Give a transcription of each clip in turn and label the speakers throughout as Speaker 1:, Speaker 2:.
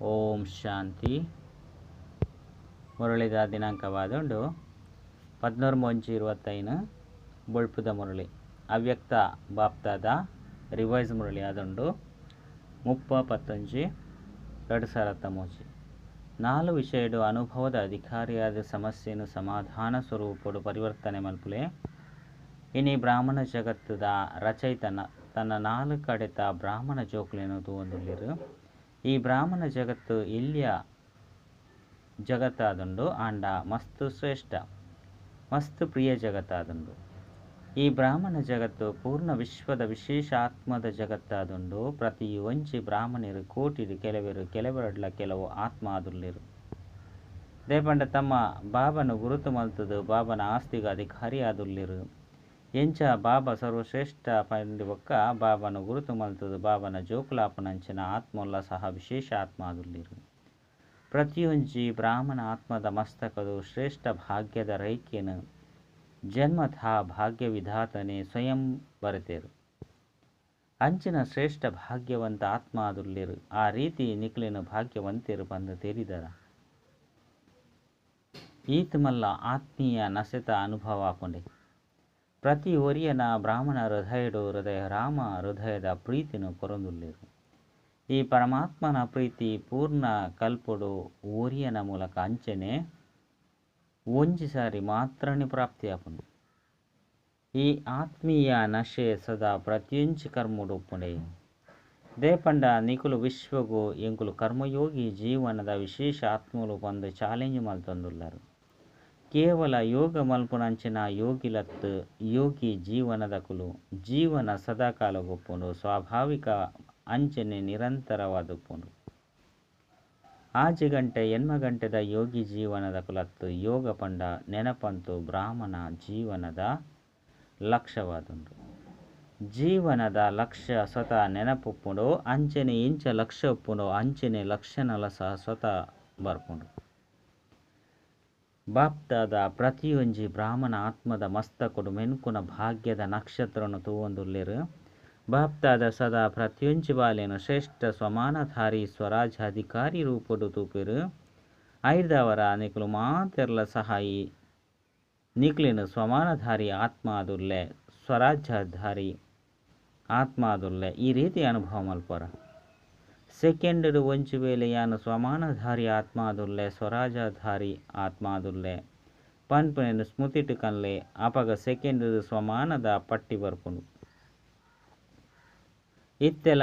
Speaker 1: ಓಂ ಶಾಂತಿ. ಮುರಳಿದ ದಿನಾಂಕವಾದುಂಡು ಪದ್ನೂರು ಮುಂಚೆ ಇರುವತ್ತೈನು ಬೊಳ್ಪುದ ಮುರಳಿ. ಅವ್ಯಕ್ತ ಬಾಪ್ತಾದ ರಿವೈಸ್ ಮುರಳಿ ಆದುಂಡು ಮುಪ್ಪ ಪತ್ತೊಂಜಿ ಎರಡು ಸಾವಿರದ ಹತ್ತೊಂಬತ್ತು ನಾಲ್ಕು ವಿಷಯಡು ಅನುಭವದ ಅಧಿಕಾರಿಯಾದ ಸಮಸ್ಯೆಯನ್ನು ಸಮಾಧಾನ ಸ್ವರೂಪಡು ಪರಿವರ್ತನೆ ಮಲ್ಪುಲೆ. ಇನಿ ಬ್ರಾಹ್ಮಣ ಜಗತ್ತದ ರಚಯಿತನ ತನ್ನ ನಾಲ್ಕು ಕಡೆತ ಬ್ರಾಹ್ಮಣ ಜೋಕುಲೆನು ತೂವೊಂದುಲ್ಲೆರ್ ಈ ಬ್ರಾಹ್ಮಣ ಜಗತ್ತು ಇಲ್ಲಿಯ ಜಗತ್ತಾದುಂಡು ಆಂಡ ಮಸ್ತು ಶ್ರೇಷ್ಠ, ಮಸ್ತು ಪ್ರಿಯ ಜಗತ್ತಾದುಂಡು. ಈ ಬ್ರಾಹ್ಮಣ ಜಗತ್ತು ಪೂರ್ಣ ವಿಶ್ವದ ವಿಶೇಷ ಆತ್ಮದ ಜಗತ್ತಾದುಂಡು. ಪ್ರತಿ ಒಂಜಿ ಬ್ರಾಹ್ಮಣರು, ಕೋಟಿರು, ಕೆಲವರು, ಕೆಲವರಡ್ಲ ಕೆಲವು ಆತ್ಮ ಆದುಲ್ಲಿರು ದೇಪಂಡ ತಮ್ಮ ಬಾಬನ ಗುರುತು ಮಲ್ತುದು, ಬಾಬನ ಆಸ್ತಿಗ ಅಧಿಕಾರಿ ಆದುಲ್ಲೆರು ಎಂಚ ಬಾಬಾ ಸರ್ವಶ್ರೇಷ್ಠ ಪಂಡಿ ಬೊಕ್ಕ ಬಾಬನ ಗುರುತು ಮಲ್ತದು, ಬಾಬನ ಜೋಕುಲಾಪನಂಚಿನ ಆತ್ಮಲ್ಲ ಸಹ ವಿಶೇಷ ಆತ್ಮ ಆದುಲ್ಲೆರು ಪ್ರತಿಯೊಂಜಿ ಬ್ರಾಹ್ಮಣ ಆತ್ಮದ ಮಸ್ತಕದು ಶ್ರೇಷ್ಠ ಭಾಗ್ಯದ ರೈಕ್ಯನು ಜನ್ಮತಃ ಭಾಗ್ಯ ವಿಧಾತನೆ ಸ್ವಯಂ ಬರೆತೆರು. ಅಂಚಿನ ಶ್ರೇಷ್ಠ ಭಾಗ್ಯವಂತ ಆತ್ಮ ಆದುಲ್ಲೆರು ಆ ರೀತಿ ನಿಖಲಿನ ಭಾಗ್ಯವಂತಿರು ಬಂದು ತೇರಿದರ. ಈತ ಮಲ್ಲ ಆತ್ಮೀಯ ನಸೆತ ಅನುಭವ ಆಕೊಂಡೆ ಪ್ರತಿ ಒರಿಯನ ಬ್ರಾಹ್ಮಣ ಹೃದಯಡು ಹೃದಯ ರಾಮ ಹೃದಯದ ಪ್ರೀತಿನು ಪೊರಂದುಲ್ಲಿರು ಈ ಪರಮಾತ್ಮನ ಪ್ರೀತಿ ಪೂರ್ಣ ಕಲ್ಪಡು ಓರಿಯನ ಮೂಲಕ ಅಂಚನೆ ಒಂಜಿ ಸಾರಿ ಮಾತ್ರನೇ ಪ್ರಾಪ್ತಿಯಾಪುಂಡು. ಈ ಆತ್ಮೀಯ ನಶೆ ಸದಾ ಪ್ರತಿಯೊಂಜಿ ಕರ್ಮಡು ಉಪ್ಪುಂಡೆ ದೇಪಂಡ ನಿಕುಲು ವಿಶ್ವಗು ಎಂಕುಲು ಕರ್ಮಯೋಗಿ ಜೀವನದ ವಿಶೇಷ ಆತ್ಮಲು ಬಂದು ಚಾಲೆಂಜ್ ಮಲ್ತೊಂದುಲ್ಲರು ಕೇವಲ ಯೋಗ ಮಲ್ಪುನಂಚಿನ ಯೋಗಿಲತ್ತು, ಯೋಗಿ ಜೀವನದಕುಲು ಜೀವನ ಸದಾಕಾಲ ಗೊಪ್ಪುಂಡು ಸ್ವಾಭಾವಿಕ ಅಂಚನೆ ನಿರಂತರವಾದುಪ್ಪುಂಡು. ಆಜಿ ಗಂಟೆ ಎನ್ಮ ಗಂಟೆದ ಯೋಗಿ ಜೀವನದ ಕುಲತ್ತು ಯೋಗ ಪಂಡ ನೆನಪಂತು ಬ್ರಾಹ್ಮಣ ಜೀವನದ ಲಕ್ಷ್ಯವಾದುಂಡು ಜೀವನದ ಲಕ್ಷ್ಯ ಸ್ವತಃ ನೆನಪುಪ್ಪುಂಡು, ಅಂಚನೆ ಇಂಚ ಲಕ್ಷ್ಯ ಉಪ್ಪುಂಡು ಅಂಚನೆ ಲಕ್ಷ್ಯನಲ ಸಹ ಸ್ವತಃ ಬರ್ಪುಂಡು ಬಾಪ್ತಾದ ಪ್ರತಿಯೊಂಜಿ ಬ್ರಾಹ್ಮಣ ಆತ್ಮದ ಮಸ್ತಕೊಡು ಮೆನ್ಕುನ ಭಾಗ್ಯದ ನಕ್ಷತ್ರನು ತೂವೊಂದುಲ್ಲೆರ್. ಬಾಪ್ತಾದ ಸದಾ ಪ್ರತಿಯೊಂಜಿ ಬಾಲೆನು ಶ್ರೇಷ್ಠ ಸ್ವಮಾನಧಾರಿ ಸ್ವರಾಜ್ ಅಧಿಕಾರಿ ರೂಪಡು ತೂಪೆರ್. ಐದವರ ನಿಕ್ಲು ಮಾತೆರ್ಲ ಸಹಾಯಿ ನಿಕ್ಲಿನ ಸ್ವಮಾನಧಾರಿ ಆತ್ಮ ಆದುಲ್ಲೆ ಸ್ವರಾಜ್ಯಧಾರಿ ಆತ್ಮ ಆದುಲ್ಲೆ ಈ ರೀತಿ ಅನುಭವ ಮಲ್ಪರ ಸೆಕೆಂಡ್ ಒಂಚು ವೇಲೆ ಯಾನು ಸ್ವಮಾನಧಾರಿ ಆತ್ಮ ಆದುಲ್ಲೆ ಸ್ವರಾಜಧಾರಿ ಆತ್ಮ ಆದುಲ್ಲೆ ಪನ್ಪುನೆನು ಸ್ಮೃತಿಟು ಕನ್ಲೆ, ಅಪಗ ಸೆಕೆಂಡ್ ಸ್ವಮಾನದ ಪಟ್ಟಿ ಬರ್ಪುಂಡು ಇತ್ತೆಲ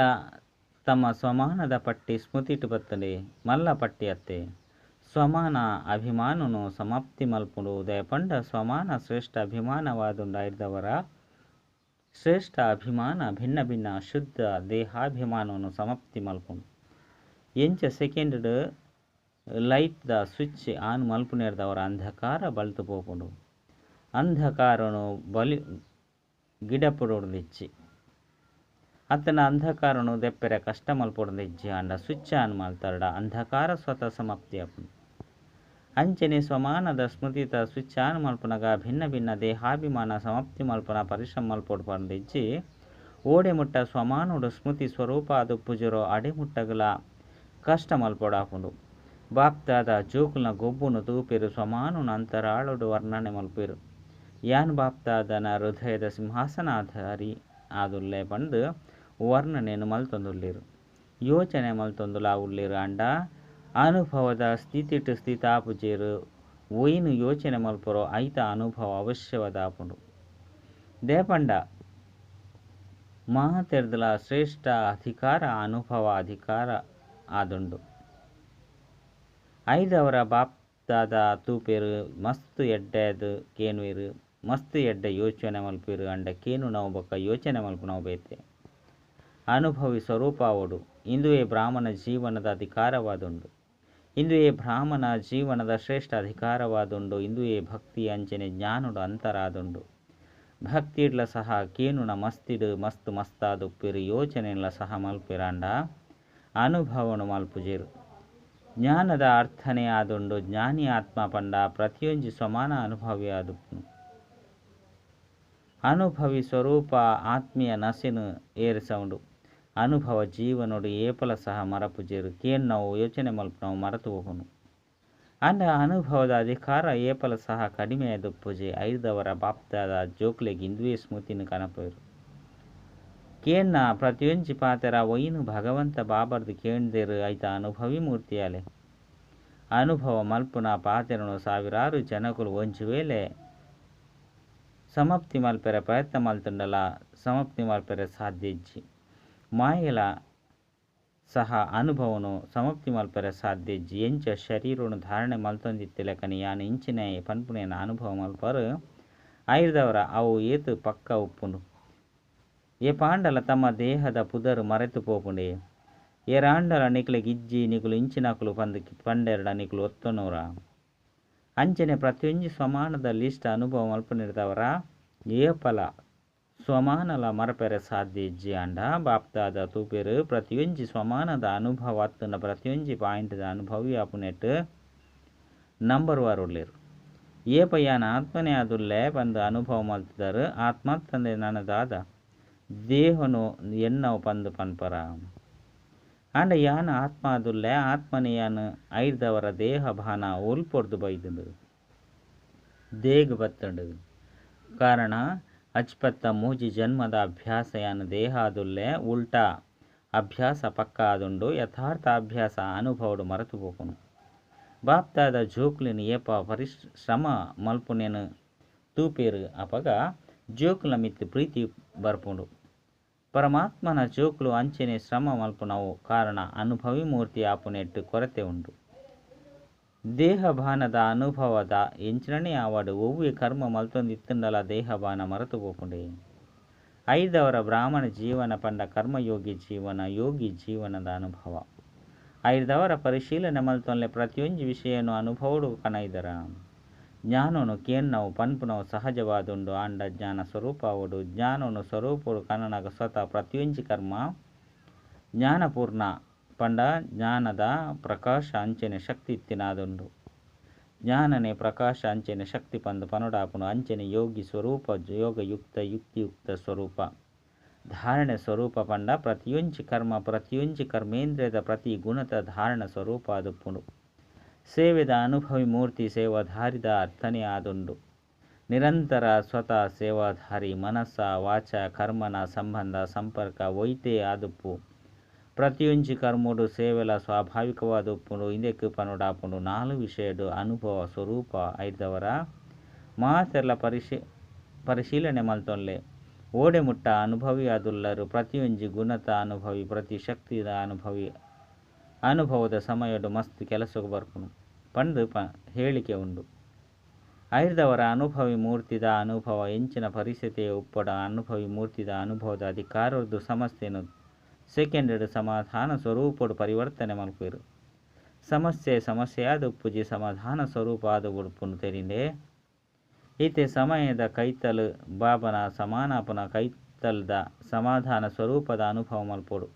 Speaker 1: ತಮ್ಮ ಸ್ವಮಾನದ ಪಟ್ಟಿ ಸ್ಮೃತಿಟು ಬತ್ತಡೆ ಮಲ್ಲ ಪಟ್ಟಿ ಅತ್ತೆ. ಸ್ವಮಾನ ಅಭಿಮಾನನು ಸಮಾಪ್ತಿ ಮಲ್ಪುಂಡು ದಯಪಂಡ ಸ್ವಮಾನ ಶ್ರೇಷ್ಠ ಅಭಿಮಾನವಾದುಂಡಾಯ್ದವರ ಶ್ರೇಷ್ಠ ಅಭಿಮಾನ, ಭಿನ್ನ ಭಿನ್ನ, ಶುದ್ಧ ದೇಹಾಭಿಮಾನವನ್ನು ಸಮಾಪ್ತಿ ಮಲ್ಪುಂಡು ಎಂಚ ಸೆಕೆಂಡ್ ಲೈಟ್ ದ ಸ್ವಿಚ್ ಆನ್ ಮಲ್ಪುನೇರ್ದವರ ಅಂಧಕಾರ ಬಲ್ತು ಪೋಪುಂಡು. ಅಂಧಕಾರನು ಬಲಿ ಅತ್ತನ ಅಂಧಕಾರನು ದೆಪ್ಪೆರೆ ಕಷ್ಟ ಮಲ್ಪೊಡ್ದಿಜ್ಜಿ ಅಂಡ ಸ್ವಿಚ್ ಆನ್ ಮಲ್ತರ್ಡ, ಅಂಧಕಾರ ಸ್ವತಃ ಸಮಾಪ್ತಿ ಆಪುಂಡು ಅಂಚನೆ ಸ್ವಮಾನದ ಸ್ಮೃತಿತ ಸ್ವಿಚ್ ಆನ್ ಮಲ್ಪುನಗ ಭಿನ್ನ ಭಿನ್ನ ದೇಹಾಭಿಮಾನ ಸಮಾಪ್ತಿ ಮಲ್ಪನ ಪರಿಶ್ರಮ ಓಡೆ ಮುಟ್ಟ ಸ್ವಮಾನುಡು ಸ್ಮೃತಿ ಸ್ವರೂಪ ಅದು ಪುಜರೋ ಅಡೆಮುಟ್ಟಗಲ ಕಷ್ಟ ಮಲ್ಪೊಡಾಪುಂಡು ಬಾಪ್ತಾದ ಜೋಕುಲ್ನ ಗೊಬ್ಬುನು ಸ್ವಮಾನು ನಂತರ ಅಂತರಾಳುಡು ವರ್ಣನೆ ಮಲ್ಪಿರು. ಯಾನ್ ಬಾಪ್ತಾದನ ಹೃದಯದ ಸಿಂಹಾಸನಾಧಾರಿ ಆದುಲ್ಲೆ ಬಂದು ವರ್ಣನೆಯನ್ನು ಮಲ್ತೊಂದುಳ್ಳಿರು. ಯೋಚನೆ ಮಲ್ತೊಂದುಲ ಉಳ್ಳಿರು ಅಂಡ ಅನುಭವದ ಸ್ಥಿತಿಟ್ ಸ್ಥಿತಾಪುಜೇರು. ಒಯ್ನು ಯೋಚನೆ ಮಲ್ಪರೋ ಐತ ಅನುಭವ ಅವಶ್ಯವಾದ ಆಪುಂಡು ದೇಪಂಡ ಮಾತೆರ್ದಲ ಶ್ರೇಷ್ಠ ಅಧಿಕಾರ ಅನುಭವ ಅಧಿಕಾರ ಆದುಂಡು. ಐದವರ ಬಾಪ್ತಾದ ತೂಪೇರು, ಮಸ್ತ್ ಎಡ್ಡೆದು ಕೇನುವೆರು, ಮಸ್ತ್ ಎಡ್ಡೆ ಯೋಚನೆ ಮಲ್ಪಿರು ಅಂಡ ಕೇನು ನಾವು ಬೊಕ್ಕ ಯೋಚನೆ ಮಲ್ಪು ನಾವು ಬೇತೆ ಅನುಭವಿ ಸ್ವರೂಪವಡು ಇಂದುವೇ ಬ್ರಾಹ್ಮಣ ಜೀವನದ ಅಧಿಕಾರವಾದುಂಡು. ಇಂದುವೇ ಬ್ರಾಹ್ಮಣ ಜೀವನದ ಶ್ರೇಷ್ಠ ಅಧಿಕಾರವಾದುಂಡು ಇಂದುಯೇ ಭಕ್ತಿ ಅಂಚನೆ ಜ್ಞಾನುಡು ಅಂತರಾದುಂಡು. ಭಕ್ತಿಡ್ಲ ಸಹ ಕೇನುನ ಮಸ್ತಿಡು, ಮಸ್ತ್ ಮಸ್ತಾದುಪ್ಪಿರು ಯೋಚನೆಲ್ಲ ಸಹ ಮಲ್ಪಿರಾಂಡ, ಅನುಭವನು ಮಲ್ಪುಜಿರು. ಜ್ಞಾನದ ಅರ್ಥನೇ ಆದುಂಡು, ಜ್ಞಾನಿ ಆತ್ಮ ಪಂಡ ಪ್ರತಿಯೊಂಜಿ ಸಮಾನ ಅನುಭವಿ ಆದುಪ್ಪುನು. ಅನುಭವಿ ಸ್ವರೂಪ ಆತ್ಮೀಯ ನಸಿನು ಏರಿಸವುಂಡು. ಅನುಭವ ಜೀವನೋಡು ಏಪಲ ಸಹ ಮರಪುಜೇರು. ಕೇನ್ ನಾವು ಯೋಚನೆ ಮಲ್ಪ ನಾವು ಮರೆತು ಹೋಗೋನು. ಅಂದ ಅನುಭವದ ಅಧಿಕಾರ ಏಪಲ ಸಹ ಕಡಿಮೆಯಾದ ಪೂಜೆ. ಐದವರ ಬಾಪ್ತಾದ ಜೋಕ್ಲೆಗೆ ಇಂದುವೆ ಸ್ಮೃತಿನ ಕನಪರು ಕೇನ್ನ ಪ್ರತಿಯೊಂಜಿ ಪಾತೆರ ವೈನು ಭಗವಂತ ಬಾಬರ್ದು ಕೇಂದೇರು ಐತ ಅನುಭವಿ ಮೂರ್ತಿಯಾಲೆ. ಅನುಭವ ಮಲ್ಪುನ ಪಾತೆರನು ಸಾವಿರಾರು ಜನಗಳು ಒಂಜು ವೇಳೆ ಸಮಾಪ್ತಿ ಮಲ್ಪೆರೆ ಪ್ರಯತ್ನ ಮಲ್ತುಂಡಲ, ಸಮಾಪ್ತಿ ಮಲ್ಪೆರೆ ಸಾಧ್ಯ ಮಾಯೆಗಳ ಸಹ ಅನುಭವನು ಸಮಾಪ್ತಿ ಮಲ್ಪರೆ ಸಾಧ್ಯ ಎಂಚ ಶರೀರವನ್ನು ಧಾರಣೆ ಮಲ್ತೊಂದಿತ್ತಿಲಕನಿ ಯಾನು ಇಂಚಿನ ಪನ್ಪುನೆಯನ್ನು ಅನುಭವ ಮಲ್ಪರು ಆಯ್ದವರ ಅವು ಏತು ಪಕ್ಕ ಉಪ್ಪುನು ఏ పాండల తమ దేహద పుదరు మరెతుపోపుండి ఏ రాండల నికులు గిజ్జి నికులు ఇంచినకులు పందికి పండెరడ నికులు ఒత్తనూరా ಅಂಚನೆ ಪ್ರತಿಯೊಂದು ಸಮಾನದ ಲಿಸ್ಟ್ ಅನುಭವ ಮಲ್ಪನಿರ್ತಾವರ ಏಪಲ ಸ್ವಮಾನಲ ಮರಪೆರೆ ಸಾಧ್ಯ ಇಜ್ಜಿ ಅಂಡ ಬಾಪ್ತಾದ ತೂಪೆರು ಪ್ರತಿಯೊಂಜಿ ಸ್ವಮಾನದ ಅನುಭವ ಅತ್ತನ ಪ್ರತಿಯೊಂಜಿ ಪಾಯಿಂಟ್ದ ಅನುಭವಿ ಆಪುನೆಟ್ ನಂಬರ್ ವಾರ್ ಉಳ್ಳೇರು ಏಪ ಯಾನ ಆತ್ಮನೇ ಆದುಲ್ಲೆ ಬಂದು ಅನುಭವ ಮಲ್ತಿದರು ಆತ್ಮ ತಂದೆ ನನದಾದ ದೇಹನು ಎನ್ನವು ಪಂದು ಪನ್ಪರ ಅಂಡ ಯಾನ ಆತ್ಮ ಅದುಲ್ಲೆ ಆತ್ಮನೆ ಐದವರ ದೇಹ ಭಾನ ಉಲ್ಪೊಡ್ದು ಬೈದು ದೇಗ ಬತ್ತಂಡು ಕಾರಣ ಅಚ್ಪತ್ತ ಮೂಜಿ ಜನ್ಮದ ಅಭ್ಯಾಸ ಯಾನ ದೇಹ ಅದುಲ್ಲೆ ಉಲ್ಟಾ ಅಭ್ಯಾಸ ಪಕ್ಕ ಆದುಂಡು ಯಥಾರ್ಥ ಅಭ್ಯಾಸ ಅನುಭವಡು ಮರೆತು ಹೋಗುನು ಬಾಪ್ತಾದ ಜೋಕ್ಲಿನ ಏಪ ಪರಿಶ್ರಮ ಮಲ್ಪುನೆನು ತೂಪೇರು ಅಪಗ ಜೋಕುಲ ಮಿತ್ ಪ್ರೀತಿ ಬರ್ಪುಂಡು. ಪರಮಾತ್ಮನ ಜೋಕ್ಲು ಅಂಚನೆ ಶ್ರಮ ಮಲ್ಪುನವು ಕಾರಣ ಅನುಭವಿ ಮೂರ್ತಿ ಆಪುನೆಟ್ಟು ಕೊರತೆ ಉಂಡು ದೇಹಭಾನದ ಅನುಭವದ ಎಂಚನೇ ಆವಾಡು ಒವ್ವೆ ಕರ್ಮ ಮಲ್ತೊಂದಿತ್ತುಂಡಲ ದೇಹಭಾನ ಮರೆತು ಹೋಗುಂಡೆ ಐದವರ ಬ್ರಾಹ್ಮಣ ಜೀವನ ಪಂಡ ಕರ್ಮಯೋಗಿ ಜೀವನ ಯೋಗಿ ಜೀವನದ ಅನುಭವ. ಐದವರ ಪರಿಶೀಲನೆ ಮಲ್ತೊನ್ಲೆ ಪ್ರತಿಯೊಂದು ವಿಷಯನು ಅನುಭವಡು ಕನೈದರ ಜ್ಞಾನನು ಕೇನ್ನವು ಪನ್ಪುನವು ಸಹಜವಾದುಂಡು ಆಂಡ ಜ್ಞಾನ ಸ್ವರೂಪವುಡು ಜ್ಞಾನನು ಸ್ವರೂಪಡು ಕನನಗ ಸ್ವತಃ ಪ್ರತಿಯೊಂಜಿ ಕರ್ಮ ಜ್ಞಾನಪೂರ್ಣ ಪಂಡ ಜ್ಞಾನದ ಪ್ರಕಾಶ ಅಂಚನೆ ಶಕ್ತಿ ಇತ್ತಿನಾದುಂಡು. ಜ್ಞಾನನೆ ಪ್ರಕಾಶ ಅಂಚನೆ ಶಕ್ತಿ ಪಂದು ಪನುಡಾಪುನು ಅಂಚನೆ ಯೋಗಿ ಸ್ವರೂಪ, ಯೋಗಯುಕ್ತ, ಯುಕ್ತಿಯುಕ್ತ ಸ್ವರೂಪ. ಧಾರಣೆ ಸ್ವರೂಪ ಪಂಡ ಪ್ರತಿಯೊಂಚಿ ಕರ್ಮ, ಪ್ರತಿಯೊಂಚಿ ಕರ್ಮೇಂದ್ರಿಯದ ಪ್ರತಿ ಗುಣದ ಧಾರಣ ಸ್ವರೂಪ ಅದುಪ್ಪುಂಡು. ಸೇವೆದ ಅನುಭವಿ ಮೂರ್ತಿ ಸೇವಾಧಾರಿದ ಅರ್ಥನೆ ಆದುಂಡು. ನಿರಂತರ ಸ್ವತಃ ಸೇವಾಧಾರಿ ಮನಸ್ಸ, ವಾಚ, ಕರ್ಮನ ಸಂಬಂಧ, ಸಂಪರ್ಕ ಒಯ್ತೆ ಆದುಪ್ಪು ಪ್ರತಿಯೊಂಜಿ ಕರ್ಮುಡು ಸೇವೆಲ ಸ್ವಾಭಾವಿಕವಾದ ಉಪ್ಪುಂಡು ಇಂದೆಕ್ ಪನುಡಾಪುಂಡು ನಾಲ್ಕು ವಿಷಯಡು ಅನುಭವ ಸ್ವರೂಪ ಐದವರ. ಮಾತೆಲ್ಲ ಪರಿಶೀ, ಪರಿಶೀಲನೆ ಮಲ್ತೊಲ್ಲೆ ಓಡೆ ಮುಟ್ಟ ಅನುಭವಿ ಅದುಲ್ಲರು ಪ್ರತಿಯೊಂಜಿ ಗುಣತ ಅನುಭವಿ, ಪ್ರತಿ ಶಕ್ತಿದ ಅನುಭವಿ, ಅನುಭವದ ಸಮಯಡು ಮಸ್ತ್ ಕೆಲಸಕ್ಕೆ ಬರ್ಪುನು ಪಂದು ಪ, ಹೇಳಿಕೆ ಉಂಡು. ಐರ್ದವರ ಅನುಭವಿ ಮೂರ್ತಿದ ಅನುಭವ, ಎಂಚಿನ ಪರಿಸ್ಥಿತಿಯ ಉಪ್ಪಡ ಅನುಭವಿ ಮೂರ್ತಿದ ಅನುಭವದ ಅಧಿಕಾರದ್ದು ಸಮಸ್ಯೆನು ಸೆಕೆಂಡ್ ಸಮಾಧಾನ ಸ್ವರೂಪಡು ಪರಿವರ್ತನೆ ಮಲ್ಪುರು ಸಮಸ್ಯೆ ಸಮಸ್ಯೆಯಾದ ಉಪ್ಪುಜಿ ಸಮಾಧಾನ ಸ್ವರೂಪ ಆದ ಉಡುಪುನು ತೆರಿಂಡೆ ಈತೆ ಸಮಯದ ಕೈತಲು ಬಾಬನ ಸಮಾನಾಪನ ಕೈತಲ್ದ ಸಮಾಧಾನ ಸ್ವರೂಪದ ಅನುಭವ ಮಲ್ಪಡು.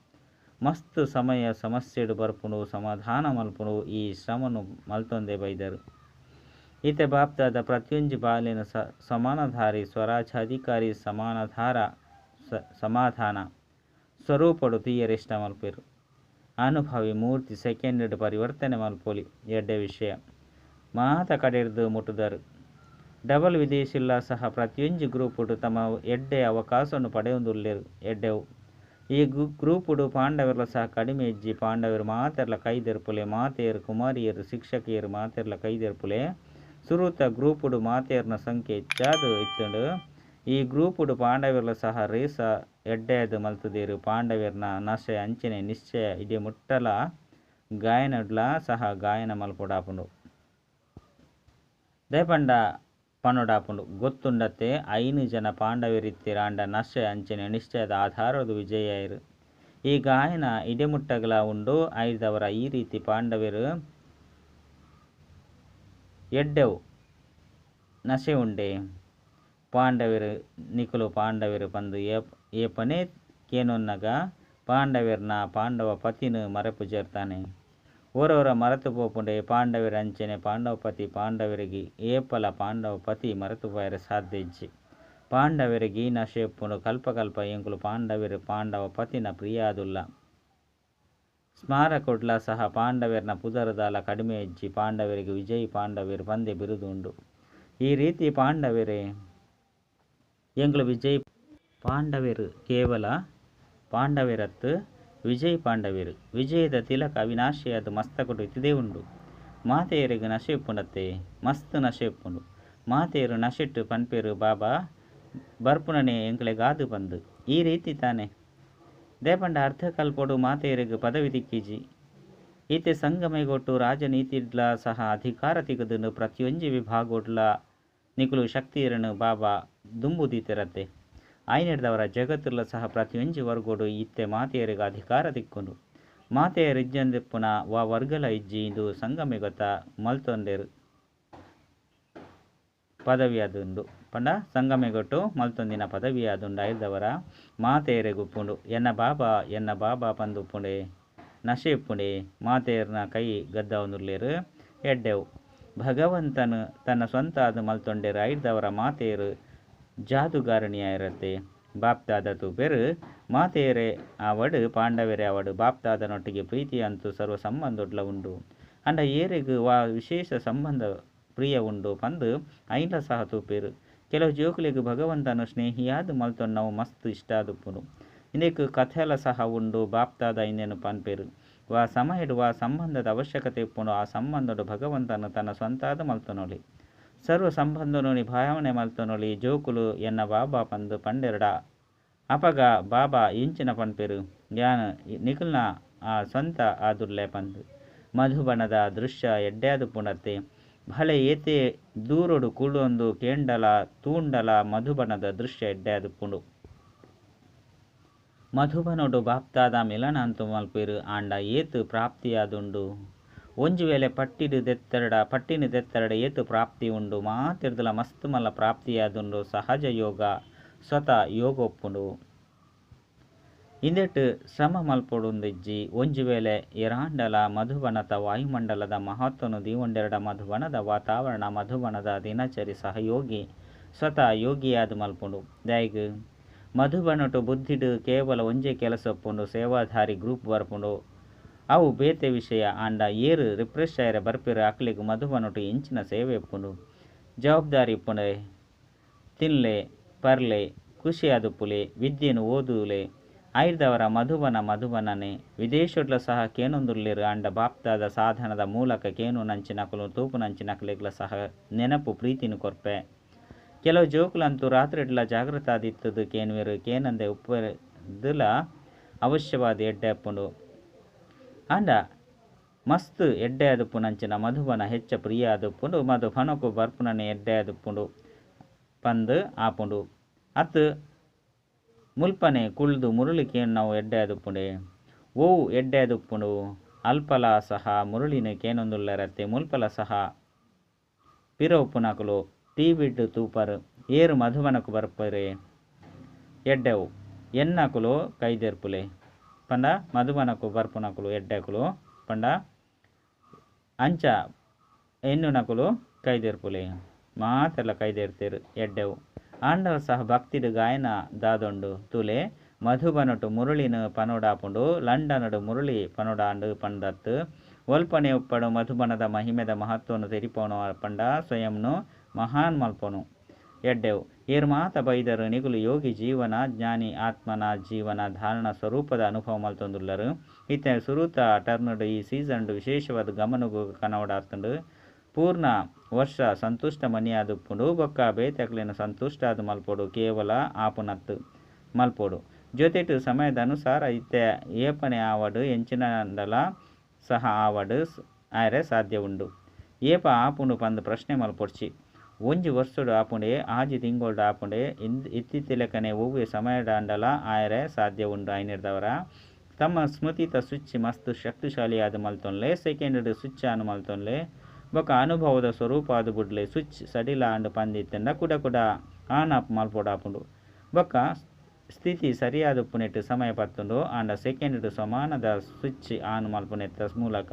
Speaker 1: ಮಸ್ತ್ ಸಮಯ ಸಮಸ್ಯೆಡು ಬರ್ಪುಣು ಸಮಾಧಾನ ಮಲ್ಪುಣು ಈ ಶ್ರಮನು ಮಲ್ತೊಂದೆ ಬೈದರು. ಈತೆ ಬಾಪ್ತಾದ ಪ್ರತಿಯೊಂದು ಬಾಲಿನ ಸ ಸಮಾನಧಾರಿ ಸ್ವರಾಜ್ಯಾಧಿಕಾರಿ ಸಮಾನಧಾರ ಸ ಸಮಾಧಾನ ಸ್ವರೂಪಡು ಏರಿಷ್ಟ ಮಲ್ಪಿರು ಅನುಭವಿ ಮೂರ್ತಿ ಸೆಕೆಂಡ್ ಪರಿವರ್ತನೆ ಮಲ್ಪೊಲಿ ಎಡ್ಡೆ ವಿಷಯ. ಮಾತ ಕಡೆರ್ದು ಮುಟ್ಟುದರು ಡಬಲ್ ವಿದೇಶಿಲ್ಲ ಸಹ ಪ್ರತಿಯೊಂಜಿ ಗ್ರೂಪುಡು ತಮ್ಮ ಎಡ್ಡೆ ಅವಕಾಶವನ್ನು ಪಡೆಯೊಂದುಲ್ಲೆರು. ಎಡ್ಡೆವು. ಈ ಗ್ರೂಪುಡು ಪಾಂಡವರ್ಲ ಸಹ ಕಡಿಮೆ ಹೆಜ್ಜಿ ಪಾಂಡವರು ಮಾತೆರ್ಲ ಕೈದೆರ್ಪುಲೆ ಮಾತೆಯರು ಕುಮಾರಿಯರು, ಶಿಕ್ಷಕಿಯರು ಮಾತೆರ್ಲ ಕೈದೆರ್ಪುಲೆ. ಸುರುತ ಗ್ರೂಪುಡು ಮಾತೆಯರ್ನ ಸಂಖ್ಯೆ ಹೆಚ್ಚಾದು ಇತ್ತುಂಡು. ಈ ಗ್ರೂಪುಡು ಪಾಂಡವೆರ್ಲ ಸಹ ರೀಸ ಎಡ್ಡೆಯದು ಮಲ್ತುದೆರ್. ಪಾಂಡವರ್ನ ನಶೆ, ಅಂಚನೆ, ನಿಶ್ಚಯ ಇದೆ ಮುಟ್ಟಲ ಗಾಯನಡ್ಲ ಸಹ ಗಾಯನ ಮಲ್ಪುಡಾಪುಂಡು. ದಯಪಂಡ ಪನ್ನುಡಾಪುಂಡು. ಗೊತ್ತುಂಡತೆ ಐನು ಜನ ಪಾಂಡವರಿತ್ತಿರಾಂಡ ನಶೆ, ಅಂಚನೆ, ನಿಶ್ಚಯದ ಆಧಾರದ ವಿಜಯರು ಈ ಗಾಯನ ಇಡೆಮುಟ್ಟಗಲ ಉಂಡು, ಐದವರ ಈ ರೀತಿ ಪಾಂಡವರು ಎಡ್ಡೆವು ನಶೆ ಉಂಡೆ. ಪಾಂಡವರು ನಿಕುಲು ಪಾಂಡವರು ಬಂದು ಏಪನೇ ಕೇನುನ್ನಗ ಪಾಂಡವರ್ನ ಪಾಂಡವ ಪತಿನು ಮರೆಪು ಜೇರ್ತಾನೆ. ಓರವರ ಮರೆತು ಪೋಪುಂಡೆ ಪಾಂಡವರ ಅಂಚನೆ ಪಾಂಡವಪತಿ ಪಾಂಡವರಿಗೆ ಏಪಲ ಪಾಂಡವಪತಿ ಮರೆತು ಪೋಯರ ಸಾಧ್ಯಜ್ಜಿ ಪಾಂಡವರಿಗೆ ಈ ನಶೆಪ್ಪುಂಡು ಕಲ್ಪಕಲ್ಪ ಎಂಕುಲು ಪಾಂಡವೆರ್ ಪಾಂಡವ ಪತಿನ ಪ್ರಿಯಾದುಲ್ಲ. ಸ್ಮಾರಕೊಡ್ಲ ಸಹ ಪಾಂಡವೆರ್ನ ಪುದರದಾಲ ಕಡಿಮೆ ಹೆಜ್ಜಿ ಪಾಂಡವರಿಗೆ ವಿಜಯ್ ಪಾಂಡವೆರ್ ಪಂದೆ ಬಿರುದುಂಡು. ಈ ರೀತಿ ಪಾಂಡವೆರೆ ಎಂಕುಲು ವಿಜಯ್ ಪಾಂಡವೆರ್ ಕೇವಲ ಪಾಂಡವೇರತ್ತು ವಿಜಯ್ ಪಾಂಡವೆರ್ ವಿಜಯದ ತಿಲಕ ಅವಿನಾಶಿಯಾದ ಮಸ್ತ ಇತ್ತಿದೇ ಉಂಡು ಮಾತೆಯರಿಗೆ ನಶೇಪುನತೆ ಮಸ್ತ್ ನಶೆಪ್ಪುಂಡು ಮಾತೆಯರು ನಶೆಟ್ಟು ಪನ್ಪೇರು ಬಾಬಾ ಬರ್ಪುನನೆ ಎಂಗ್ಲೆ ಗಾದು ಬಂದು ಈ ರೀತಿ ತಾನೆ ದೇಪಂಡ ಅರ್ಧ ಕಲ್ಪೊಡು ಮಾತೆಯರಿಗೆ ಪದವಿ ದಿಕ್ಕಿಜಿ ಈತೆ ಸಂಗಮೆಗೊಟ್ಟು ರಾಜನೀತಿಡ್ಲ ಸಹ ಅಧಿಕಾರ ತೆಗೆದು ಪ್ರತಿಯೊಂಜಿ ವಿಭಾಗೋಡ್ಲ ನಿಕುಲು ಶಕ್ತಿಯರನು ಬಾಬಾ ದುಂಬುದೀತಿರತ್ತೆ ಆಯ್ನೆಡ್ದವರ ಜಗತ್ತುಲ್ಲ ಸಹ ಪ್ರತಿಯೊಂಜಿ ವರ್ಗೋಡು ಇತ್ತೆ ಮಾತೆಯರಿಗೆ ಅಧಿಕಾರ ದಿಕ್ಕುಂಡು. ಮಾತೆಯರು ಇಜ್ಜಂದಿಪ್ಪುನ ವಾ ವರ್ಗಲ ಇಜ್ಜಿ ಇಂದು ಸಂಗಮೆ ಗೊತ್ತ ಮಲ್ತೊಂದೆರು ಪದವಿ ಅದುಂಡು ಪಂಡ ಸಂಗಮೆಗೊಟ್ಟು ಮಲ್ತೊಂದಿನ ಪದವಿ ಅದುಂಡು ಐದವರ ಮಾತೆಯರೆ ಗುಪ್ಪುಂಡು ಎನ್ನ ಬಾಬಾ ಎನ್ನ ಬಾಬಾ ಪಂದುಪ್ಪುಂಡೆ ನಶೆ ಇಪ್ಪುಂಡೆ ಮಾತೆಯರ್ನ ಕೈ ಗದ್ದ ಒಂದುರ್ಲೇರು ಎಡ್ಡೆವು. ಭಗವಂತನು ತನ್ನ ಸ್ವಂತ ಅದು ಮಲ್ತೊಂಡೆ ಐದವರ ಮಾತೆಯರು ಜಾದುಗಾರಣಿಯಾಯಿರತ್ತೆ ಬಾಪ್ತಾದ ತೂಪೆರು ಮಾತೆಯರೆ ಆವಡು ಪಾಂಡವೆರೆ ಆವಡು ಬಾಪ್ತಾದನೊಟ್ಟಿಗೆ ಪ್ರೀತಿ ಅಂತೂ ಸರ್ವ ಸಂಬಂಧೊಡ್ಲ ಉಂಡು. ಅಂಡ ಏರೆಗು ವಾ ವಿಶೇಷ ಸಂಬಂಧ ಪ್ರಿಯ ಉಂಡು ಪಂದು ಐಲ ಸಹ ತೂಪೆರು ಕೆಲವು ಜೋಕುಲಿಗೆ ಭಗವಂತನು ಸ್ನೇಹಿಯಾದ್ ನಾವು ಮಸ್ತ್ ಇಷ್ಟಾದುಪ್ಪುನು. ಇಂದೆಕ್ ಕಥೆಲ ಸಹ ಉಂಡು ಬಾಪ್ತಾದ ಇನ್ನೇನು ಪನ್ಪೆರು. ವಾ ಸಮ ವಾ ಸಂಬಂಧದ ಅವಶ್ಯಕತೆ ಇಪ್ಪುಂಡು ಆ ಸಂಬಂಧಡು ಭಗವಂತನು ತನ್ನ ಸ್ವಂತಾದ ಮಲ್ತೊನೊಲಿ. ಸರ್ವ ಸಂಬಂಧನು ಭಾವನೆ ಮಲ್ತೊನೊಲಿ, ಜೋಕುಲು ಎನ್ನ ಬಾಬಾ ಪಂದು ಪಂಡೆರಡ. ಅಪಗ ಬಾಬಾ ಇಂಚಿನ ಪಂಪೆರು ಯಾನ ನಿಖಲ್ನ ಆ ಸ್ವಂತ ಆದುರ್ಲೆ ಪಂದು. ಮಧುಬಣದ ದೃಶ್ಯ ಎಡ್ಡ್ಯಾದು ಪುಣತೆ ಭಲೆ ಏತೆ ದೂರೊಡು ಕುಳೊಂದು ಕೇಂಡಲ, ತೂಂಡಲ ಮಧುಬಣದ ದೃಶ್ಯ ಎಡ್ಡ್ಯಾದು ಪುಂಡು. ಮಧುಬನೊಡು ಬಾಪ್ತಾದ ಮಿಲನ ಅಂತು ಮಲ್ಪೆರು ಆಂಡ ಏತು ಪ್ರಾಪ್ತಿಯಾದುಂಡು. ಒಂಜಿ ವೇಳೆ ಪಟ್ಟಿಡು ದೆತ್ತರಡ, ಪಟ್ಟಿನ ದೆತ್ತರಡ ಏತು ಪ್ರಾಪ್ತಿ ಉಂಡು ಮಾತಿರ್ದಲ ಮಸ್ತ್ ಮಲ್ಲ ಪ್ರಾಪ್ತಿಯಾದುಂಡು ಸಹಜ ಯೋಗ ಸ್ವತಃ ಯೋಗ ಒಪ್ಪುಂಡು ಇಂದೆಟ್ ಶ್ರಮ ಮಲ್ಪೊಡುಂದಿಜ್ಜಿ ಒಂಜಿ ವೇಳೆ ಎರಾಂಡಲ ಮಧುಬನದ ವಾಯುಮಂಡಲದ ಮಹತ್ವನು ದೀವೊಂಡೆರಡ ಮಧುಬನದ ವಾತಾವರಣ ಮಧುಬನದ ದಿನಚರಿ ಸಹಯೋಗಿ ಸ್ವತಃ ಯೋಗಿಯಾದ ಮಲ್ಪುಂಡು ದೈಗ್ ಮಧುಬನಟು ಬುದ್ಧಿಡು ಕೇವಲ ಒಂಜೆ ಕೆಲಸ ಒಪ್ಪುಂಡು ಸೇವಾಧಾರಿ ಗ್ರೂಪ್ ಬರ್ಪುಂಡು. ಅವು ಬೇತೆ ವಿಷಯ, ಆಂಡ ಏರು ರಿಫ್ರೆಶ್ ಆಯ್ರೆ ಬರ್ಪಿರು ಅಕ್ಲಿಗೆ ಮಧುಬನಟು ಇಂಚಿನ ಸೇವೆ ಇಪ್ಪುಂಡು ಜವಾಬ್ದಾರಿ ಇಪ್ಪುಂಡೆ ತಿನ್ಲೆ, ಪರ್ಲೆ ಖುಷಿಯಾದುಪ್ಪುಲೆ ವಿದ್ಯೆನು ಓದುಲೆ. ಐದವರ ಮಧುಬನ ಮಧುಬನನೆ ವಿದೇಶೊಡ್ಲ ಸಹ ಕೇನೊಂದುರ್ಲಿರು ಅಂಡ ಬಾಪ್ತಾದ ಸಾಧನದ ಮೂಲಕ ಕೇನು ನಂಚಿನಕಲು, ತೂಪು ನಂಚಿನಕಲಿಗಳ ಸಹ ನೆನಪು ಪ್ರೀತಿನು ಕೊರ್ಪೆ. ಕೆಲವು ಜೋಕುಲಂತೂ ರಾತ್ರಿಡ್ಲ ಜಾಗೃತ ಆದಿತ್ತದು ಕೇನ್ವೇರು, ಕೇನಂದೆ ಉಪ್ಪದುಲ ಅವಶ್ಯವಾದ ಎಡ್ಡೆ ಅಪ್ಪುಂಡು. ಅಂಡ ಮಸ್ತ್ ಎಡ್ಡೆ ಅದುಪ್ಪುನಂಚಿನ ಮಧುಬನ ಹೆಚ್ಚ ಪ್ರಿಯ ಅದುಪ್ಪುಂಡು ಮಧು ಫನಕು ಬರ್ಪುನನೆ ಎಡ್ಡೆ ಅದುಪ್ಪುಂಡು ಪಂದ್ ಆಪುಂಡು. ಅತ್ ಮುಲ್ಪನೆ ಕುಳ್ದು ಮುರುಳಿಕೇನು ನಾವು ಎಡ್ಡೆ ಅದುಪ್ಪುಂಡೆ ಓವು ಎಡ್ಡೆ ಅದುಪ್ಪುಂಡು ಅಲ್ಪಲ ಸಹ ಮುರುಳಿನ ಕೇನೊಂದುಳ್ಳರತ್ತೆ ಮುಲ್ಪಲ ಸಹ ಪಿರವುಪುನಕುಲು ಟೀ ಬಿಡ್ಡು ತೂಪರ್ ಏರು ಮಧುಮನಕು ಬರ್ಪರೆ ಎಡ್ಡೆವು ಎನ್ನಕುಲು ಕೈದೆರ್ಪುಲೆ ಪಂಡ ಮಧುಬನಕು ಬರ್ಪುನಕುಲು ಎಡ್ಡೆಕುಲು ಪಂಡ ಅಂಚ ಎನ್ನುನಕುಲು ಕೈದೆರ್ಪುಲೆ ಮಾತೆಲ್ಲ ಕೈದೆರ್ತೆರು ಎಡ್ಡೆವು ಆಂಡವ ಸಹ ಭಕ್ತಿಡು ಗಾಯನ ದಾದೊಂಡು ತುಲೆ ಮಧುಬನಟು ಮುರುಳಿನ ಪನೋಡಾಪುಂಡು ಲಂಡನಡು ಮುರುಳಿ ಪನೋಡಾಂಡು ಪಂಡತ್ ಒಲ್ಪನೆ ಉಪ್ಪಡು ಮಧುಬನದ ಮಹಿಮೆದ ಮಹತ್ವನು ತೆರಿಪೋಣ ಪಂಡ ಸ್ವಯಂನು ಮಹಾನ್ ಮಲ್ಪನು. ಎಡ್ಡೆವು, ಏರ್ ಮಾತ ಬೈದರು ನಿಗುಲು ಯೋಗಿ ಜೀವನ, ಜ್ಞಾನಿ ಆತ್ಮನ ಜೀವನ, ಧಾರಣ ಸ್ವರೂಪದ ಅನುಭವ ಮಲ್ತೊಂದುಲ್ಲರು. ಇತ್ತೆ ಸುರುತ ಟರ್ನಡು ಈ ಸೀಸನ್ಡು ವಿಶೇಷವಾದ ಗಮನಗು ಕನವಡಾತುಂಡು. ಪೂರ್ಣ ವರ್ಷ ಸಂತುಷ್ಟ ಮನಿಯಾದುಪ್ಪುಂಡು ಬೊಕ್ಕ ಬೇತಕ್ಲಿನ ಸಂತುಷ್ಟ ಅದು ಮಲ್ಪೊಡು, ಕೇವಲ ಆಪುನತ್ತು ಮಲ್ಪೊಡು. ಜೊತೆಟು ಸಮಯದ ಅನುಸಾರ ಇತ್ತೆ ಏಪನೆ ಆವಡು, ಎಂಚಿನಂಡಲ ಸಹ ಆವಡು ಆಯ್ರೆ ಸಾಧ್ಯ ಉಂಡು ಏಪ ಆಪುಂಡು ಪಂದು ಪ್ರಶ್ನೆ ಮಲ್ಪೊಡ್ಚಿ. ಒಂಜಿ ವರ್ಷಡು ಆಪುಂಡೆ, ಆಜಿ ತಿಂಗೊಳ್ಡು ಆಪುಂಡೆ, ಇಂದ್ ಇತ್ತಿತ್ತಿಲೆಕನೆ ಒವ್ವೆ ಸಮಯಡಾಂಡಲ ಆಯರೆ ಸಾಧ್ಯ ಉಂಡು ಆಯ್ನಿರ್ದವರ ತಮ್ಮ ಸ್ಮೃತಿತ ಸ್ವಿಚ್ ಮಸ್ತ್ ಶಕ್ತಿಶಾಲಿಯಾದ ಮಲ್ತೊನ್ಲೆ ಸೆಕೆಂಡ್ ಸ್ವಿಚ್ ಆನು ಮಲ್ತೊನ್ಲೆ, ಬೊಕ ಅನುಭವದ ಸ್ವರೂಪ ಆದ ಬುಡ್ಲೆ ಸ್ವಿಚ್ ಸಡಿಲ ಅಂಡ್ ಪಂದಿತ್ತೆಂಡ ಕುಡ ಕುಡ ಆನ್ ಆಪ್ ಮಲ್ಪೊಡಾಪುಂಡು ಬೊಕ ಸ್ಥಿತಿ ಸರಿಯಾದ ಪುನೆಟ್ಟು ಸಮಯ ಪತ್ತುಂಡು, ಆಂಡ ಸೆಕೆಂಡ್ ಸಮಾನದ ಸ್ವಿಚ್ ಆನ್ ಮಲ್ಪುನೆತ್ತ ಮೂಲಕ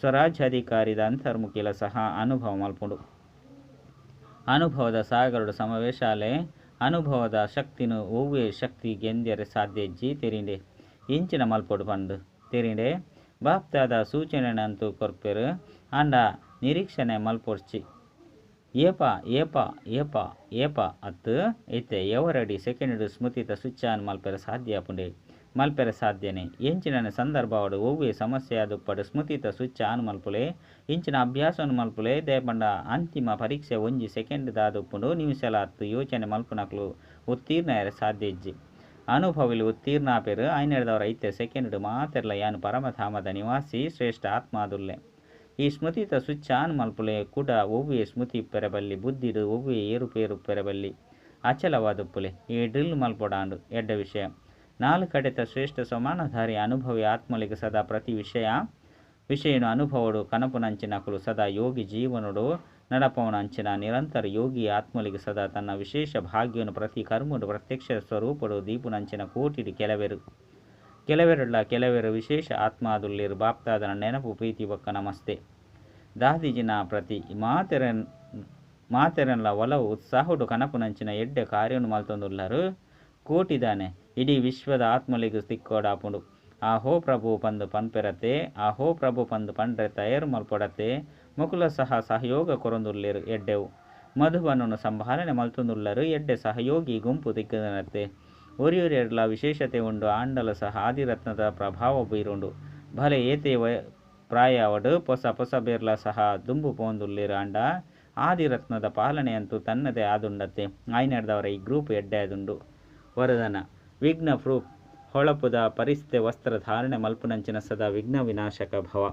Speaker 1: ಸ್ವರಾಜ್ಯಾಧಿಕಾರಿದ ಅಂತರ್ಮುಖಿಲ ಸಹ ಅನುಭವ ಮಲ್ಪುಂಡು. ಅನುಭವದ ಸಾಗರಡು ಸಮಾವೇಶಾಲೆ ಅನುಭವದ ಶಕ್ತಿನು ಒವ್ವೇ ಶಕ್ತಿ ಗೆಂದ್ಯರೆ ಸಾಧ್ಯ ಜಿ ತೆರಿಂಡೆ. ಇಂಚಿನ ಮಲ್ಪೊಡು ಪಂಡು ತೆರಿಂಡೆ. ಬಾಪ್ತಾದ ಸೂಚನೆನಂತೂ ಕೊರ್ಪೆರು. ಅಂಡ ನಿರೀಕ್ಷಣೆ ಮಲ್ಪೊಡ್ಚಿ ಏಪ ಏಪ ಏಪ ಏಪ ಅತ್ತು. ಎತ್ತೆ, ಎವರಡಿ ಸೆಕೆಂಡ್ ಸ್ಮೃತಿತ ಆನ್ ಮಲ್ಪೆರ ಸಾಧ್ಯ ಪುಂಡೆ. ಮಲ್ಪೆರ ಸಾಧ್ಯನೆ. ಎಂಚಿನ ಸಂದರ್ಭವಡು ಒವ್ವೇ ಸಮಸ್ಯೆ ಆದುಪ್ಪಡು ಸ್ಮೃತಿತ ಸ್ವಿಚ್ ಆನ್ ಮಲ್ಪುಲೆ ಇಂಚಿನ ಅಭ್ಯಾಸವನ್ನು ಮಲ್ಪುಲೆ. ದೇಪಂಡ ಅಂತಿಮ ಪರೀಕ್ಷೆ ಒಂಜಿ ಸೆಕೆಂಡ್ ದಾದುಪ್ಪುಂಡು ನಿಮಿಷಲ ಹತ್ತು ಯೋಚನೆ ಮಲ್ಪುನಕ್ಲು ಉತ್ತೀರ್ಣ ಸಾಧ್ಯ ಇಜ್ಜಿ. ಅನುಭವಿಲು ಉತ್ತೀರ್ಣ ಪೆರು ಐನೆಡದವರ ಐತೆ ಸೆಕೆಂಡ್ ಮಾತೆರ್ಲ ಯಾನು ಪರಮಧಾಮದ ನಿವಾಸಿ ಶ್ರೇಷ್ಠ ಆತ್ಮಾದುಲ್ಲೆ. ಈ ಸ್ಮೃತಿತ ಸ್ವಿಚ್ ಆನ್ ಮಲ್ಪುಲೆ ಕೂಡ ಒವ್ವೇ ಸ್ಮೃತಿ ಪೆರಬಲ್ಲಿ ಬುದ್ಧಿಡು ಒವ್ವೇ ಏರುಪೇರು ಪೆರಬಲ್ಲಿ. ಅಚಲವಾದುಪ್ಪುಲೆ. ಈ ಡ್ರಿಲ್ ಮಲ್ಪೊಡಾಂಡು ಎಡ್ಡ ವಿಷಯ. ನಾಲ್ಕು ಕಡೆತ ಶ್ರೇಷ್ಠ ಸಮಾನಧಾರಿ ಅನುಭವಿ ಆತ್ಮಲಿಗೆ ಸದಾ ಪ್ರತಿ ವಿಷಯ. ವಿಷಯನು ಅನುಭವಡು ಕನಪುನಂಚಿನಕಲು ಸದಾ ಯೋಗಿ ಜೀವನುಡು ನಡಪವನಂಚಿನ ನಿರಂತರ ಯೋಗಿ ಆತ್ಮಲಿಗೆ ಸದಾ ತನ್ನ ವಿಶೇಷ ಭಾಗ್ಯವನ್ನು ಪ್ರತಿ ಕರ್ಮಡು ಪ್ರತ್ಯಕ್ಷ ಸ್ವರೂಪಡು ದೀಪುನಂಚಿನ ಕೋಟಿಡಿ ಕೆಲವೆರು. ಕೆಲವೆರಲ್ಲ ಕೆಲವೆರು ವಿಶೇಷ ಆತ್ಮಾದುಲ್ಲಿರು ಬಾಪ್ತಾದನ ನೆನಪು ಪ್ರೀತಿ ಬೊಕ್ಕ ನಮಸ್ತೆ. ದಾದಿಜಿನ ಪ್ರತಿ ಮಾತೆರನ್ ಮಾತೆರನ್ಲ ಒಲವು ಉತ್ಸಾಹುಡು ಕನಪುನಂಚಿನ ಎಡ್ಡೆ ಕಾರ್ಯವನ್ನು ಮಲ್ತೊಂದುಲ್ಲರು. ಕೋಟಿದಾನೆ ಇಡೀ ವಿಶ್ವದ ಆತ್ಮಲಿಗು ಆ ಹೋ ಪ್ರಭು ಪಂದು ಪನ್ಪೆರತೆ ಹೋ ಪ್ರಭು ಪಂದು ಪಂಡ್ರೆ ತಯಾರು ಮಲ್ಪೊಡತೆ ಮುಕುಲ ಸಹ ಸಹಯೋಗ ಕೊರೊಂದುಲ್ಲೆರು ಎಡ್ಡೆವು. ಮಧುವನನ್ನು ಸಂಭಾಲನೆ ಮಲ್ತುಂದುಲ್ಲರು ಎಡ್ಡೆ ಸಹಯೋಗಿ ಗುಂಪು ತಿಕ್ಕದನತ್ತೆ. ಒರಿಯೊರಿಯರ್ಲ ವಿಶೇಷತೆ ಉಂಡು, ಆಂಡಲ ಸಹ ಆದಿರತ್ನದ ಪ್ರಭಾವ ಬೀರುಂಡು. ಭಲೆ ಏತೆ ವ ಪ್ರಾಯವಡು, ಪೊಸ ಪೊಸ ಬೇರ್ಲ ಸಹ ದುಂಬು ಪೋಂದುಲ್ಲೇರು ಆಂಡ. ಆದಿರತ್ನದ ಪಾಲನೆಯಂತೂ ತನ್ನದೇ ಆದುಂಡತ್ತೆ. ಆಯ್ನಡ್ದವರ ಈ ಗ್ರೂಪ್ ಎಡ್ಡೆ ಆದುಂಡು. ವರದನ. ವಿಘ್ನ ಪ್ರೂಫ್ ಹೊಳಪುದ ಪರಿಸ್ಥಿತಿ ವಸ್ತ್ರ ಧಾರಣೆ ಮಲ್ಪುನಂಚಿನ ಸದಾ ವಿಘ್ನ ವಿನಾಶಕ ಭವ.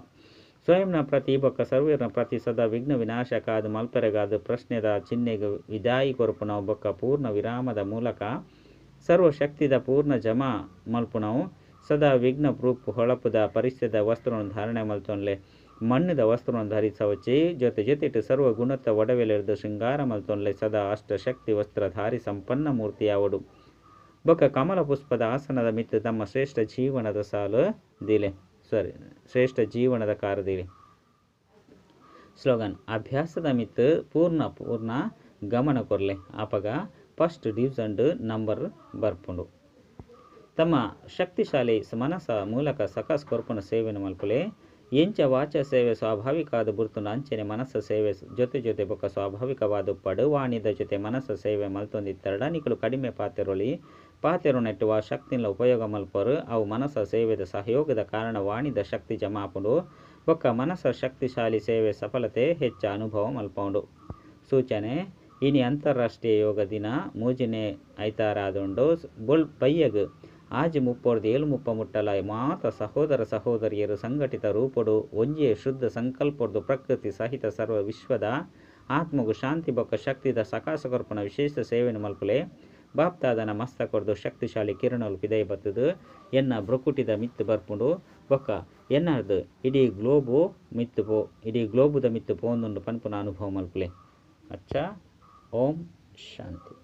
Speaker 1: ಸ್ವಯಂನ ಪ್ರತಿ ಬೊಕ್ಕ ಸರ್ವೇರ್ನ ಪ್ರತಿ ಸದಾ ವಿಘ್ನ ವಿನಾಶಕ ಅದು ಮಲ್ಪೆರಗಾದು ಪ್ರಶ್ನೆದ ಚಿಹ್ನೆಗೆ ವಿದಾಯಿ ಕೊರಪುನ ಬೊಕ್ಕ ಪೂರ್ಣ ವಿರಾಮದ ಮೂಲಕ ಸರ್ವಶಕ್ತಿದ ಪೂರ್ಣ ಜಮಾ ಮಲ್ಪುನವು. ಸದಾ ವಿಘ್ನ ಪ್ರೂಪ್ ಹೊಳಪುದ ಪರಿಸ್ಥಿತಿದ ವಸ್ತ್ರವನ್ನು ಧಾರಣೆ ಮಲ್ತೊನ್ಲೆ. ಮಣ್ಣದ ವಸ್ತ್ರವನ್ನು ಧರಿಸವಚ್ಚಿ ಜೊತೆ ಜೊತೆಟ್ಟು ಸರ್ವ ಗುಣತ್ತ ಒಡವೆಲೆರ್ದು ಶೃಂಗಾರ ಮಲ್ತೊನ್ಲೆ. ಸದಾ ಅಷ್ಟಶಕ್ತಿ ವಸ್ತ್ರ ಧಾರಿ ಸಂಪನ್ನ ಮೂರ್ತಿಯಾವಡು. ಬೊಕ್ಕ ಕಮಲ ಪುಷ್ಪದ ಆಸನದ ಮಿತ್ತು ತಮ್ಮ ಶ್ರೇಷ್ಠ ಜೀವನದ ಸಾಲು ದಿಲೆ. ಸಾರಿ, ಶ್ರೇಷ್ಠ ಜೀವನದ ಕಾರದಿಲೆ ಸ್ಲೋಗನ್, ಅಭ್ಯಾಸದ ಮಿತ್ತು ಪೂರ್ಣ ಪೂರ್ಣ ಗಮನ ಕೊರ್ಲೆ. ಆಪಗ ಫಸ್ಟ್ ಡಿವಿಸಂಡ್ ನಂಬರ್ ಬರ್ಪುಂಡು. ತಮ್ಮ ಶಕ್ತಿಶಾಲಿ ಮನಸ ಮೂಲಕ ಸಕಾಸ್ ಕೊರ್ಪುನ ಸೇವೆನ ಮಲ್ಪುಲೆ. ಎಂಚ ವಾಚ ಸೇವೆ ಸ್ವಾಭಾವಿಕವಾದ ಬುರ್ತುನ ಅಂಚನೆ ಮನಸ್ಸ ಸೇವೆ ಜೊತೆ ಜೊತೆ ಬೊಕ್ಕ ಸ್ವಾಭಾವಿಕವಾದ ಪಡುವಾಣಿದ ಜೊತೆ ಮನಸ್ಸ ಸೇವೆ ಮಲ್ತೊಂದಿತ್ತರಡ ನಿಕಲು ಕಡಿಮೆ ಪಾತೆರೊಳಿ ಪಾತೆರು ನೆಟ್ಟುವ ಶಕ್ತಿನ ಉಪಯೋಗ ಮಲ್ಪರು ಅವು ಮನಸ್ಸ ಸೇವೆದ ಸಹಯೋಗದ ಕಾರಣ ವಾಣಿದ ಶಕ್ತಿ ಜಮಾಪುಂಡು. ಬೊಕ್ಕ ಮನಸ್ಸ ಶಕ್ತಿಶಾಲಿ ಸೇವೆ ಸಫಲತೆ ಹೆಚ್ಚ ಅನುಭವ ಮಲ್ಪೌಂಡು. ಸೂಚನೆ, ಇನಿ ಅಂತಾರಾಷ್ಟ್ರೀಯ ಯೋಗ ದಿನ ಮೂಜಿನೆ ಐತಾರಾದುಂಡು. ಬೊಲ್ ಪೈಯಗು ಆಜಿ ಮುಪ್ಪೊರ್ದು ಏಳು ಮುಪ್ಪ ಮುಟ್ಟಲ ಮಾತ ಸಹೋದರ ಸಹೋದರಿಯರು ಸಂಘಟಿತ ರೂಪಡು. ಒಂಜಿಯ ಶುದ್ಧ ಸಂಕಲ್ಪೊರ್ದು ಪ್ರಕೃತಿ ಸಹಿತ ಸರ್ವ ವಿಶ್ವದ ಆತ್ಮಗು ಶಾಂತಿ ಬೊಕ್ಕ ಶಕ್ತಿದ ಸಕಾಸ ಕೊರ್ಪುನ ವಿಶೇಷ ಸೇವೆಯನ್ನು ಮಲ್ಪುಲೆ. ಬಾಪ್ತಾದನ ಮಸ್ತಕೊರ್ದು ಶಕ್ತಿಶಾಲಿ ಕಿರಣಲು ಪಿದೈ ಬತ್ತದು, ಎನ್ನ ಬ್ರೊಕುಟಿದ ಮಿತ್ತು ಬರ್ಪುಂಡು, ಬೊಕ್ಕ ಎನ್ನರ್ದು, ಇಡೀ ಗ್ಲೋಬು ಮಿತ್ತು ಪೋ, ಇಡೀ ಗ್ಲೋಬುದ ಮಿತ್ತು ಪೋಂದುಂಡು ಪನ್ಪುನ ಅನುಭವ ಮಲ್ಪುಲೆ. ಅಚ್ಚ, ಓಂ ಶಾಂತಿ.